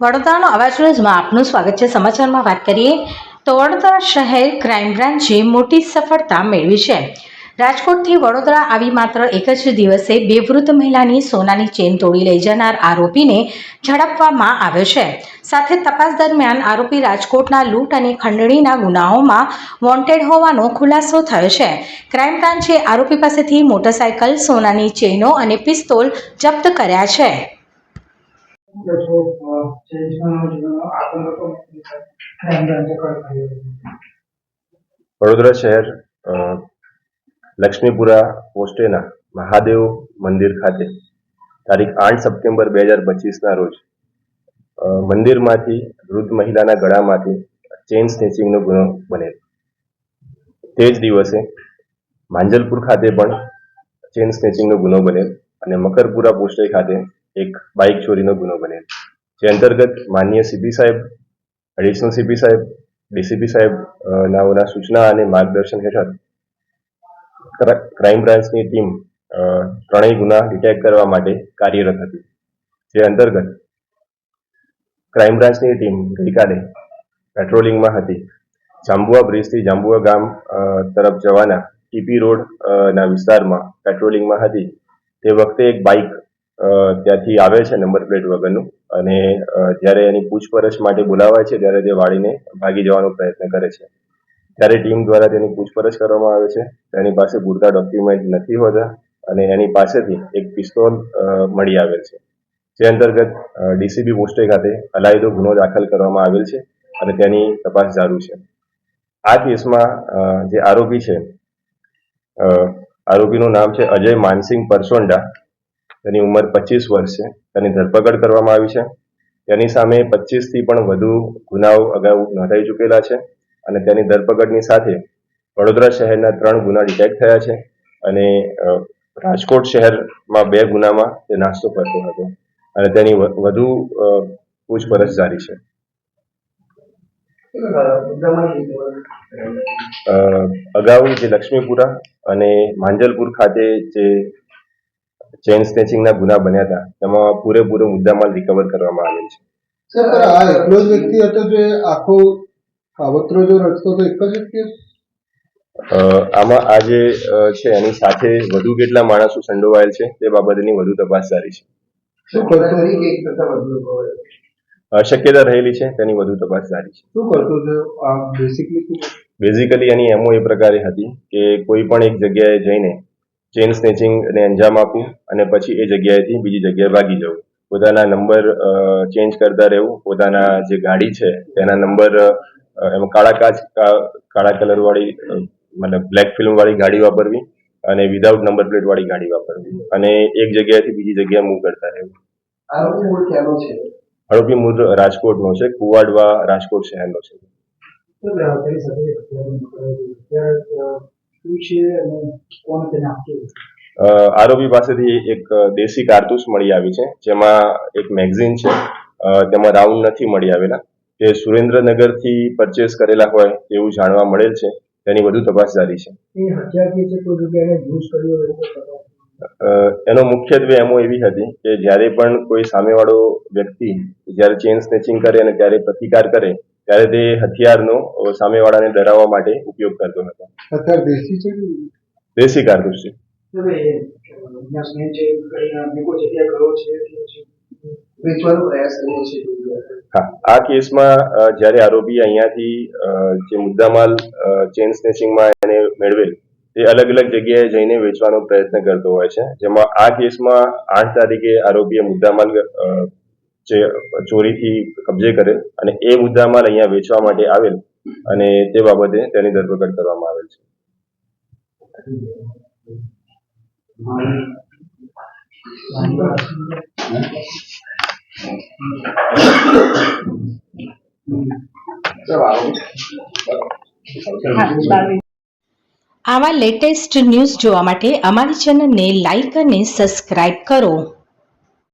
વડોદરાનો અવાજ ન્યૂઝમાં આપનું સ્વાગત છે. સમાચારમાં વાત કરીએ તો વડોદરા શહેર ક્રાઇમ બ્રાન્ચે મોટી સફળતા મેળવી છે. રાજકોટથી વડોદરા આવી માત્ર એક જ દિવસે બે વૃદ્ધ મહિલાની સોનાની ચેન તોડી લઈ જનાર આરોપીને ઝડપવામાં આવ્યો છે. સાથે તપાસ દરમિયાન આરોપી રાજકોટના લૂંટ અને ખંડણીના ગુનાઓમાં વોન્ટેડ હોવાનો ખુલાસો થયો છે. ક્રાઇમ બ્રાન્ચે આરોપી પાસેથી મોટરસાયકલ, સોનાની ચેનો અને પિસ્તોલ જપ્ત કર્યા છે. વડોદરા શહેર લક્ષ્મીપુરા પોસ્ટેના મહાદેવ મંદિર ખાતે તારીખ આઠ સપ્ટેમ્બર બે હજાર પચીસના રોજ મંદિરમાંથી વૃદ્ધ મહિલાના ગળામાંથી ચેઇન સ્નેચિંગનો ગુનો બનેલ. તે જ દિવસે માંજલપુર ખાતે પણ ચેઇન સ્નેચિંગનો ગુનો બનેલ અને મકરપુરા પોસ્ટે ખાતે એક બાઇક ચોરીનો ગુનો બનેલ. જે અંતર્ગત માન્ય સીપી સાહેબ એડિશનલ સીપી સાહેબ ડીસીપી સાહેબ નાઓના સૂચના અને માર્ગદર્શન હેઠળ ક્રાઇમ બ્રાન્ચની ટીમ ત્રણેય ગુના ડિટેક્ટ કરવા માટે કાર્યરત હતી. જે અંતર્ગત ક્રાઇમ બ્રાન્ચની ટીમ ગઈકાલે પેટ્રોલિંગમાં હતી. જાંબુઆ બ્રિજથી જાંબુઆ ગામ તરફ જવાના ટીપી રોડ ના વિસ્તારમાં પેટ્રોલિંગમાં હતી. તે વખતે એક બાઇક ત્યાંથી આવે છે નંબર પ્લેટ વગરનું. અને જ્યારે એની પૂછપરછ માટે બોલાવાય છે, ત્યારે તે વાળીને ભાગી જવાનો પ્રયત્ન કરે છે. ત્યારે ટીમ દ્વારા તેની પૂછપરછ કરવામાં આવે છે. તેની પાસે પૂરતા ડોક્યુમેન્ટ નથી હોતા અને એની પાસેથી એક પિસ્તોલ મળી આવેલ છે. જે અંતર્ગત ડીસીબી પોસ્ટે ખાતે અલાયદો ગુનો દાખલ કરવામાં આવેલ છે અને તેની તપાસ ચાલુ છે. આ કેસમાં જે આરોપી છે આરોપીનું નામ છે અજય માનસિંહ પરસોંડા. તેની ઉંમર પચીસ વર્ષ છે. તેની ધરપકડ કરવામાં આવી છે. તેની સામે પચીસથી પણ વધુ ગુનાઓ અગાઉ નોંધાઈ ચૂકેલા છે અને તેની ધરપકડની સાથે વડોદરા શહેરના ત્રણ ગુના ડિટેક્ટ થયા છે અને રાજકોટ શહેરમાં બે ગુનામાં તે નાસ્તો કરતો હતો અને તેની વધુ પૂછપરછ જારી છે. અગાઉ જે લક્ષ્મીપુરા અને માંજલપુર ખાતે જે ચેન સ્નેચિંગના ગુના બન્યા હતા. તેમાં પૂરેપૂરો મુદ્દામાલ રિકવર કરવામાં આવેલ છે. સર આ એકલો જ વ્યક્તિ હતો જે આખો કાવતરો જો રચતો તો એક જ વ્યક્તિ? આમાં આ જે છે એની સાથે વધુ કેટલા માણસો સંડોવાયેલ છે તે બાબતની વધુ તપાસ જારી છે. શું કરતો શક્યતા રહેલી છે તેની વધુ તપાસ જારી છે. શું કરતો બેસિકલી શું કરતો? બેઝિકલી એની એમઓ એ પ્રકારે હતી કે કોઈ પણ એક જગ્યાએ જઈને ચેન સ્નેચિંગને અંજામ આપવું અને પછી એ જગ્યાએથી બીજી જગ્યાએ ભાગી જવું પોતાના નંબર ચેન્જ કરતા રહેવું પોતાના જે ગાડી છે તેના નંબર એમાં કાળા કાચ કાળા કલર વાળી મતલબ બ્લેક ફિલ્મવાળી ગાડી વાપરવી અને વિધાઉટ નંબર પ્લેટ વાળી ગાડી વાપરવી. અને એક જગ્યાએથી બીજી જગ્યાએ મૂવ કરતા રહેવું. આરોપી મૂળ છે? આરોપી મૂળ રાજકોટનો છે કુવાડવા રાજકોટ શહેરનો છે. છે કોણ તેને આપ્યું આરોપી પાસેથી એક દેશી કારતૂસ મળી આવી છે જેમાં એક મેગઝીન છે. તેમાં રાઉન્ડ નથી મળી આવેલા. તે સુરેન્દ્રનગરથી પરચેસ કરેલા હોય એવું જાણવા મળેલ છે. તેની વધુ તપાસ જારી છે એનો મુખ્યત્વે એમો એવી હતી કે જ્યારે પણ કોઈ સામેવાળો વ્યક્તિ જ્યારે ચેન સ્નેચિંગ કરે અને ત્યારે પ્રતિકાર કરે ત્યારે તે હથિયારનો સામેવાળાને ડરાવવા માટે ઉપયોગ કરતો હતો દેશી છે દેશી કારતૂસ છે. હા આ કેસમાં અ, જ્યારે આરોપી અહીંયાથી અ, જે મુદ્દામાલ ચેન સ્નેચિંગમાં એને મેળવેલ તે અલગ અલગ જગ્યાએ જઈને વેચવાનો પ્રયત્ન કરતો હોય છે. જેમાં આ કેસમાં આઠ તારીખે આરોપીએ મુદ્દામાલ જે ચોરીથી કબજે કરેલ અને એ મુદ્દામાલ અહીંયા વેચવા માટે આવેલ અને તે બાબતે તેની ધરપકડ કરવામાં આવેલ છે. આવા લેટેસ્ટ ન્યૂઝ જોવા માટે અમારી ચેનલને લાઈક અને સબસ્ક્રાઇબ કરો.